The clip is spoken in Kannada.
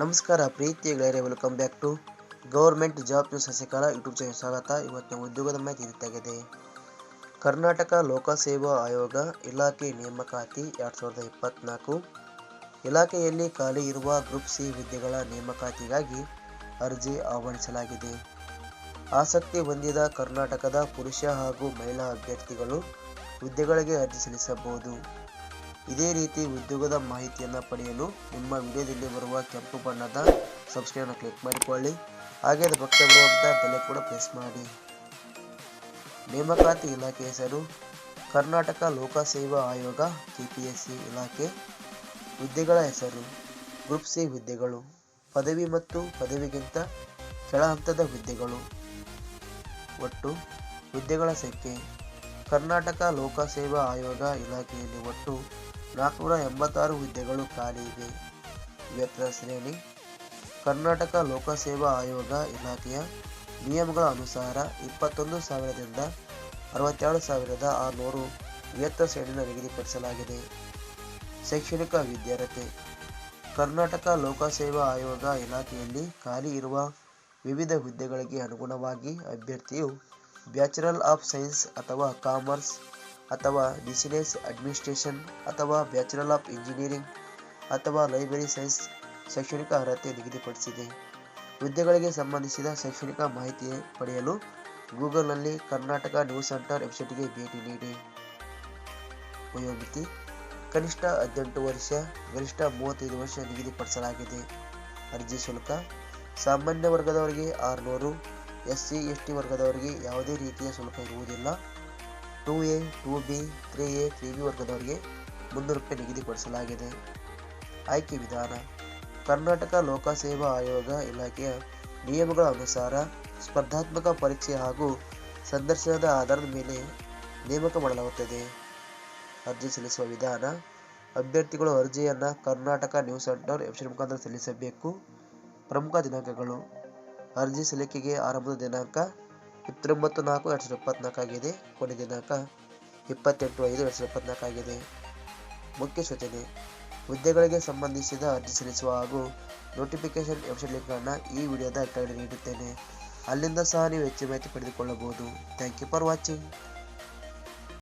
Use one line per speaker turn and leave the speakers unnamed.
ನಮಸ್ಕಾರ ಪ್ರೀತಿ ಗೆಳೆಯರೇ welcome back to government job news Sasikala YouTube channel ಸ್ವಾಗತ. ಇವತ್ತಿನ ಉದ್ಯೋಗದ ಮಾಹಿತಿ ತಿಳಿತಾಗಿದೆ ಕರ್ನಾಟಕ ಲೋಕಸೇವಾ ಆಯೋಗ ಇಲಾಖೆ ನೇಮಕಾತಿ ಎರಡು ಸಾವಿರದ ಇಪ್ಪತ್ತ್ನಾಲ್ಕು ಇಲಾಖೆಯಲ್ಲಿ ಖಾಲಿ ಇರುವ ಗ್ರೂಪ್ ಸಿ ಹುದ್ದೆಗಳ ನೇಮಕಾತಿಗಾಗಿ ಅರ್ಜಿ ಆಹ್ವಾನಿಸಲಾಗಿದೆ. ಆಸಕ್ತಿ ಹೊಂದಿದ ಕರ್ನಾಟಕದ ಪುರುಷ ಹಾಗೂ ಮಹಿಳಾ ಅಭ್ಯರ್ಥಿಗಳು ಹುದ್ದೆಗಳಿಗೆ ಅರ್ಜಿ ಸಲ್ಲಿಸಬಹುದು. ಇದೇ ರೀತಿ ಉದ್ಯೋಗದ ಮಾಹಿತಿಯನ್ನು ಪಡೆಯಲು ನಿಮ್ಮ ವಿಡಿಯೋದಲ್ಲಿ ಬರುವ ಕೆಂಪು ಬಣ್ಣದ ಸಬ್ಸ್ಕ್ರೈಬ್ನ ಕ್ಲಿಕ್ ಮಾಡಿಕೊಳ್ಳಿ. ಹಾಗೆ ಅದು ಪಕ್ಕ ಬರುವಂಥ ಬೆಲೆ ಕೂಡ ಪ್ರೆಸ್ ಮಾಡಿ. ನೇಮಕಾತಿ ಇಲಾಖೆ ಹೆಸರು ಕರ್ನಾಟಕ ಲೋಕಸೇವಾ ಆಯೋಗ ಕೆ ಪಿ ಎಸ್ ಸಿ ಇಲಾಖೆ. ಹುದ್ದೆಗಳ ಹೆಸರು ಗ್ರೂಪ್ ಸಿ ಹುದ್ದೆಗಳು. ಪದವಿ ಮತ್ತು ಪದವಿಗಿಂತ ಕೆಳ ಹಂತದ ಹುದ್ದೆಗಳು. ಒಟ್ಟು ಹುದ್ದೆಗಳ ಸಂಖ್ಯೆ ಕರ್ನಾಟಕ ಲೋಕಸೇವಾ ಆಯೋಗ ಇಲಾಖೆಯಲ್ಲಿ ಒಟ್ಟು ನಾಲ್ಕುನೂರ ಎಂಬತ್ತಾರು ಹುದ್ದೆಗಳು ಖಾಲಿ ಇವೆ. ವೇತನ ಶ್ರೇಣಿ, ಕರ್ನಾಟಕ ಲೋಕಸೇವಾ ಆಯೋಗ ಇಲಾಖೆಯ ನಿಯಮಗಳ ಅನುಸಾರ ಇಪ್ಪತ್ತೊಂದು ಸಾವಿರದಿಂದ ಅರವತ್ತೆರಡು ಸಾವಿರದ ಆರುನೂರು ವೇತನ ಶ್ರೇಣಿಯನ್ನು ನಿಗದಿಪಡಿಸಲಾಗಿದೆ. ಶೈಕ್ಷಣಿಕ ವಿದ್ಯಾರ್ಥಿ ಕರ್ನಾಟಕ ಲೋಕಸೇವಾ ಆಯೋಗ ಇಲಾಖೆಯಲ್ಲಿ ಖಾಲಿ ಇರುವ ವಿವಿಧ ಹುದ್ದೆಗಳಿಗೆ ಅನುಗುಣವಾಗಿ ಅಭ್ಯರ್ಥಿಯು ಬ್ಯಾಚುಲರ್ ಆಫ್ ಸೈನ್ಸ್ ಅಥವಾ ಕಾಮರ್ಸ್ ಅಥವಾ ಬಿಸಿನೆಸ್ ಅಡ್ಮಿನಿಸ್ಟ್ರೇಷನ್ ಅಥವಾ ಬ್ಯಾಚುಲರ್ ಆಫ್ ಇಂಜಿನಿಯರಿಂಗ್ ಅಥವಾ ಲೈಬ್ರರಿ ಸೈನ್ಸ್ ಶೈಕ್ಷಣಿಕ ಅರ್ಹತೆ ನಿಗದಿಪಡಿಸಿದೆ. ಹುದ್ದೆಗಳಿಗೆ ಸಂಬಂಧಿಸಿದ ಶೈಕ್ಷಣಿಕ ಮಾಹಿತಿ ಪಡೆಯಲು ಗೂಗಲ್ನಲ್ಲಿ ಕರ್ನಾಟಕ ನ್ಯೂಸ್ ಸೆಂಟರ್ ವೆಬ್ಸೈಟ್ಗೆ ಭೇಟಿ ನೀಡಿ. ವಯೋಮಿತಿ ಕನಿಷ್ಠ ಹದಿನೆಂಟು ವರ್ಷ, ಗರಿಷ್ಠ ಮೂವತ್ತೈದು ವರ್ಷ ನಿಗದಿಪಡಿಸಲಾಗಿದೆ. ಅರ್ಜಿ ಶುಲ್ಕ ಸಾಮಾನ್ಯ ವರ್ಗದವರಿಗೆ ಆರುನೂರು ಎಸ್ ಸಿ ಎಸ್ ಟಿ ವರ್ಗದವರಿಗೆ ಯಾವುದೇ ರೀತಿಯ ಶುಲ್ಕ ಇರುವುದಿಲ್ಲ. Two A two B three A three B ವರ್ಗದವರಿಗೆ ಮುನ್ನೂರು ರೂಪಾಯಿ ನಿಗದಿಪಡಿಸಲಾಗಿದೆ. ಆಯ್ಕೆ ವಿಧಾನ. ಕರ್ನಾಟಕ ಲೋಕಸೇವಾ ಆಯೋಗ ಇಲಾಖೆಯ ನಿಯಮಗಳ ಅನುಸಾರ ಸ್ಪರ್ಧಾತ್ಮಕ ಪರೀಕ್ಷೆ ಹಾಗೂ ಸಂದರ್ಶನದ ಆಧಾರದ ಮೇಲೆ ನೇಮಕ ಮಾಡಲಾಗುತ್ತದೆ. ಅರ್ಜಿ ಸಲ್ಲಿಸುವ ವಿಧಾನ. ಅಭ್ಯರ್ಥಿಗಳು ಅರ್ಜಿಯನ್ನು ಕರ್ನಾಟಕ ನ್ಯೂಸ್ ಸೆಂಟರ್ ವೆಬ್ಸೈಟ್ ಮುಖಾಂತರ ಸಲ್ಲಿಸಬೇಕು. ಪ್ರಮುಖ ದಿನಾಂಕಗಳು. ಅರ್ಜಿ ಸಲ್ಲಿಕೆಗೆ ಆರಂಭದ ದಿನಾಂಕ ಇಪ್ಪತ್ತೊಂಬತ್ತು ನಾಲ್ಕು ಎರಡು ಸಾವಿರದ ಇಪ್ಪತ್ನಾಲ್ಕು ಆಗಿದೆ. ಕೊನೆ ದಿನಾಂಕ ಇಪ್ಪತ್ತೆಂಟು ಐದು ಎರಡು ಸಾವಿರದ ಇಪ್ಪತ್ತ್ನಾಲ್ಕಾಗಿದೆ ಮುಖ್ಯ ಸೂಚನೆ, ಹುದ್ದೆಗಳಿಗೆ ಸಂಬಂಧಿಸಿದ ಅರ್ಜಿ ಸಲ್ಲಿಸುವ ಹಾಗೂ ನೋಟಿಫಿಕೇಶನ್ ವೆಬ್ಸೈಟ್ ಲಿಂಕ್ಗಳನ್ನು ಈ ವಿಡಿಯೋದ ಕೆಳಗಡೆ ನೀಡುತ್ತೇನೆ ಅಲ್ಲಿಂದ ಸಹ ನೀವು ಹೆಚ್ಚು ಮಾಹಿತಿ ಪಡೆದುಕೊಳ್ಳಬಹುದು. Thank you for watching